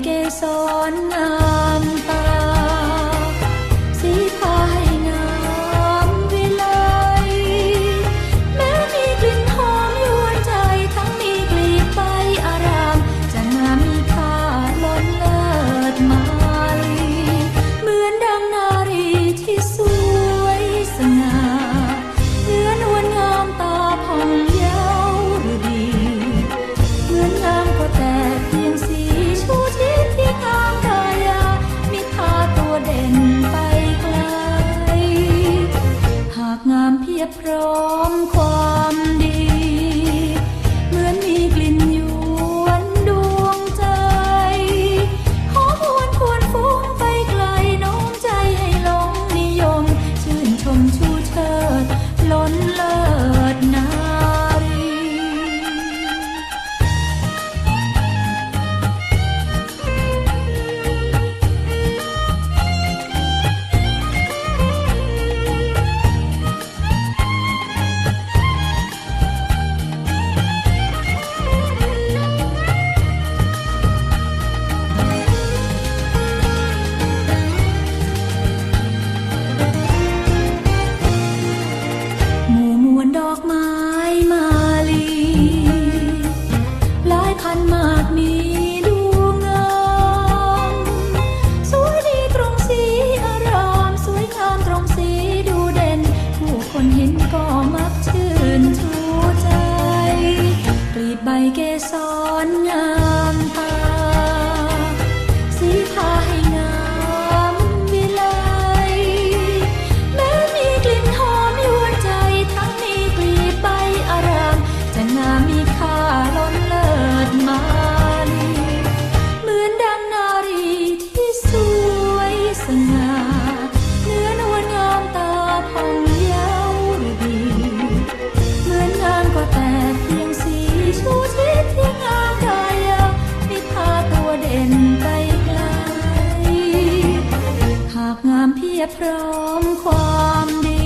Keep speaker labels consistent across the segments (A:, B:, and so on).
A: 嘅數。 พร้อมความ 내게서 ยบพร้อมความดี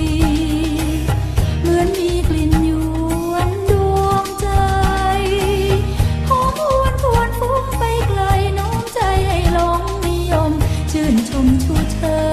A: เหมือนมีกลิ่นยวนดวงใจหอมพวนพวนฟุ้งไปไกลน้อมใจให้หลงนิยม ชื่นชมชูเธอ